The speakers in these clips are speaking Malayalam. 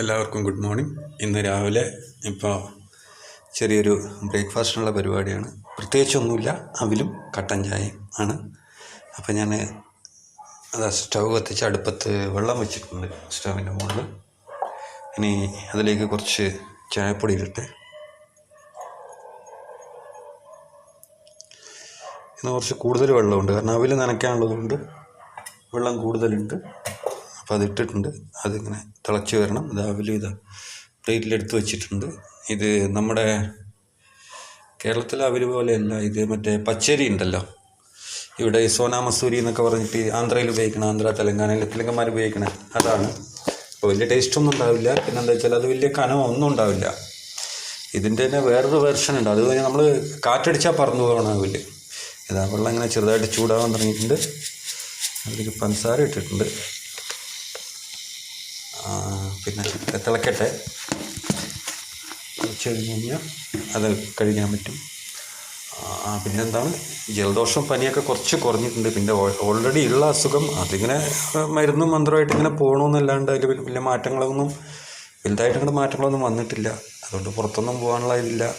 എല്ലാവർക്കും ഗുഡ് മോർണിംഗ്. ഇന്ന് രാവിലെ ഇപ്പോൾ ചെറിയൊരു ബ്രേക്ക്ഫാസ്റ്റിനുള്ള പരിപാടിയാണ്. പ്രത്യേകിച്ചൊന്നുമില്ല അവിലും കട്ടൻ ചായയും ആണ്. അപ്പോൾ ഞാൻ അതാ സ്റ്റൗ കത്തിച്ച് അടുപ്പത്ത് വെള്ളം വെച്ചിട്ടുണ്ട് സ്റ്റൗവിന്റെ മുകളിൽ. ഇനി അതിലേക്ക് കുറച്ച് ചായപ്പൊടി ഇടട്ടെ. ഇന്ന് കുറച്ച് കൂടുതൽ വെള്ളമുണ്ട്. കാരണം അവിൽ നനയ്ക്കാനുള്ളതുകൊണ്ട് വെള്ളം കൂടുതലുണ്ട്. അപ്പോൾ അതിട്ടിട്ടുണ്ട്. അതിങ്ങനെ തിളച്ച് വരണം. രാവിലെ ഇത് പ്ലേറ്റിലെടുത്ത് വെച്ചിട്ടുണ്ട്. ഇത് നമ്മുടെ കേരളത്തിലെ അവിൽ പോലെയല്ല ഇത് മറ്റേ പച്ചരി ഉണ്ടല്ലോ. ഇവിടെ സോനാ മസൂരി എന്നൊക്കെ പറഞ്ഞിട്ട് ആന്ധ്രയിൽ ഉപയോഗിക്കണം ആന്ധ്ര തെലങ്കാനയിൽ തെലുങ്കന്മാർ ഉപയോഗിക്കണം അതാണ്. അപ്പോൾ വലിയ ടേസ്റ്റ് ഒന്നും ഉണ്ടാവില്ല. പിന്നെ എന്താ വെച്ചാൽ അത് വലിയ കനം ഒന്നും ഉണ്ടാവില്ല. ഇതിന്റെ തന്നെ വേറൊരു വെർഷൻ ഉണ്ട്. അത് നമ്മൾ കാറ്റടിച്ചാൽ പറന്നു പോകണം അവിൽ ഇതാ വെള്ളം ഇങ്ങനെ ചെറുതായിട്ട് ചൂടാവാൻ തുടങ്ങിയിട്ടുണ്ട്. അതിലേക്ക് പഞ്ചസാര ഇട്ടിട്ടുണ്ട്. പിന്നെ തിളക്കട്ടെ. കുറച്ച് കഴിഞ്ഞ് കഴിഞ്ഞാൽ അത് കഴിക്കാൻ പറ്റും. ആ, പിന്നെ എന്താണ് ജലദോഷം പനിയൊക്കെ കുറച്ച് കുറഞ്ഞിട്ടുണ്ട്. പിന്നെ ഓൾറെഡി ഉള്ള അസുഖം അതിങ്ങനെ മരുന്നും മന്ത്രമായിട്ട് ഇങ്ങനെ പോകണമെന്നല്ലാണ്ട് അതിൽ വലിയ മാറ്റങ്ങളൊന്നും വലുതായിട്ട് അങ്ങോട്ട് മാറ്റങ്ങളൊന്നും വന്നിട്ടില്ല. അതുകൊണ്ട് പുറത്തൊന്നും പോകാനുള്ള ഇതില്ല.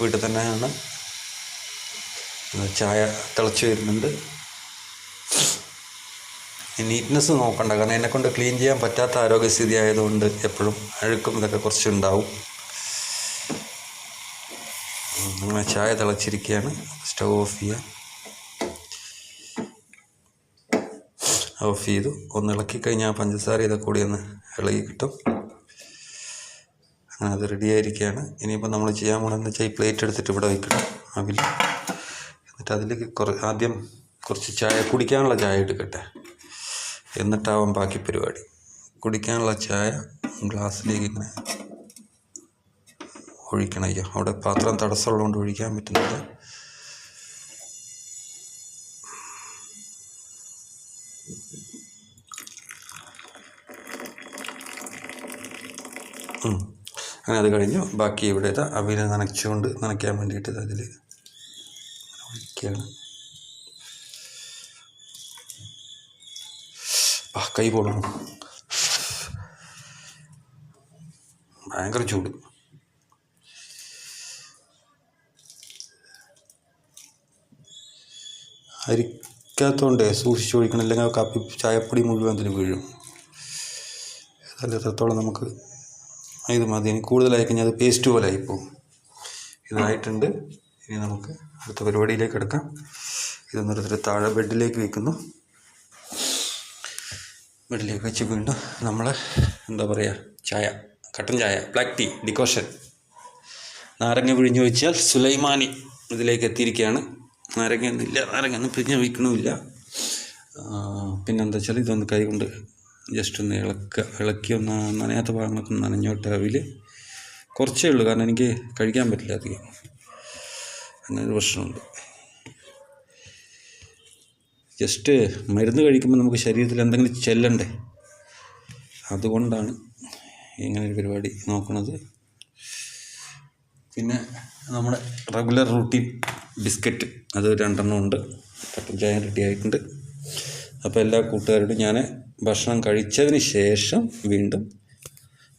വീട്ടിൽ തന്നെയാണ്. ചായ തിളച്ച് വരുന്നുണ്ട്. നീറ്റ്നെസ് നോക്കണ്ട. കാരണം എന്നെ കൊണ്ട് ക്ലീൻ ചെയ്യാൻ പറ്റാത്ത ആരോഗ്യസ്ഥിതി ആയതുകൊണ്ട് എപ്പോഴും അഴുക്കും ഇതൊക്കെ കുറച്ചുണ്ടാവും. അങ്ങനെ ചായ തിളച്ചിരിക്കുകയാണ്. സ്റ്റൗ ഓഫ് ചെയ്യാം. ഓഫ് ചെയ്തു. ഒന്ന് ഇളക്കി കഴിഞ്ഞാൽ പഞ്ചസാര ഇതൊക്കെ കൂടി ഒന്ന് ഇളകി കിട്ടും. അങ്ങനെ അത് റെഡി ആയിരിക്കുകയാണ്. ഇനിയിപ്പോൾ നമ്മൾ ചെയ്യാൻ പോകണമെന്ന് വെച്ചാൽ ഈ പ്ലേറ്റ് എടുത്തിട്ട് ഇവിടെ വയ്ക്കണം അവിൽ. എന്നിട്ട് അതിലേക്ക് കുറ ആദ്യം കുറച്ച് ചായ കുടിക്കാനുള്ള ചായ എടുക്കട്ടെ. എന്നിട്ടാവാം ബാക്കി പരിപാടി. കുടിക്കാനുള്ള ചായ ഗ്ലാസ്സിലേക്ക് ഇങ്ങനെ ഒഴിക്കണം. അയ്യോ അവിടെ പാത്രം തടസ്സമുള്ളതുകൊണ്ട് ഒഴിക്കാൻ പറ്റുന്നില്ല. അങ്ങനെ അത് കഴിഞ്ഞു. ബാക്കി ഇവിടെ ഇതാ അവിനെ നനച്ചുകൊണ്ട് നനയ്ക്കാൻ വേണ്ടിയിട്ട് അതിൽ ഒഴിക്കുകയാണ്. കൈ പോകണം ഭയങ്കര ചൂട്. അരിക്കാത്തതുകൊണ്ട് സൂക്ഷിച്ച് ഒഴിക്കണം. അല്ലെങ്കിൽ കാപ്പി ചായപ്പൊടി മുഴുവൻ അതിൽ വീഴും. അതല്ല എത്രത്തോളം നമുക്ക് ഇത് മതി. ഇനി കൂടുതലായി കഴിഞ്ഞാൽ അത് പേസ്റ്റ് പോലെ ആയിപ്പോവും. ഇതായിട്ടുണ്ട്. ഇനി നമുക്ക് അടുത്ത പരിപാടിയിലേക്ക് എടുക്കാം. ഇതൊന്നൊരു താഴെ ബെഡിലേക്ക് വയ്ക്കുന്നു ബെഡിലേക്ക് വെച്ച് വീണ്ടും നമ്മൾ എന്താ പറയുക ചായ കട്ടൻ ചായ ബ്ലാക്ക് ടീ ഡിക്കോഷൻ നാരങ്ങ പിഴിഞ്ഞു വെച്ചാൽ സുലൈമാനി ഇതിലേക്ക് എത്തിയിരിക്കുകയാണ്. നാരങ്ങ ഒന്നുമില്ല നാരങ്ങ ഒന്നും പിഴിഞ്ഞ് വയ്ക്കണമില്ല. പിന്നെന്താ വെച്ചാൽ ഇതൊന്ന് കൈ കൊണ്ട് ജസ്റ്റ് ഒന്ന് ഇളക്കുക ഇളക്കി ഒന്ന് നനയാത്ത ഭാഗങ്ങളൊക്കെ ഒന്ന് നനഞ്ഞോട്ടെ അവിൽ. കുറച്ചേ ഉള്ളൂ കാരണം എനിക്ക് കഴിക്കാൻ പറ്റില്ല അധികം. അങ്ങനെ ഒരു പ്രശ്നമുണ്ട്. ജസ്റ്റ് മരുന്ന് കഴിക്കുമ്പോൾ നമുക്ക് ശരീരത്തിൽ എന്തെങ്കിലും ചെല്ലണ്ടേ? അതുകൊണ്ടാണ് ഇങ്ങനെ ഒരു പരിപാടി നോക്കുന്നത് പിന്നെ നമ്മുടെ റെഗുലർ റൂട്ടീൻ ബിസ്ക്കറ്റ് അത് രണ്ടെണ്ണം ഉണ്ട്. കട്ടൻ ചായ റെഡി ആയിട്ടുണ്ട്. അപ്പോൾ എല്ലാ കൂട്ടുകാരോടും ഞാൻ ഭക്ഷണം കഴിച്ചതിന് ശേഷം വീണ്ടും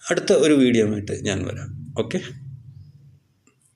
അടുത്ത ഒരു വീഡിയോ ആയിട്ട് ഞാൻ വരാം. ഓക്കെ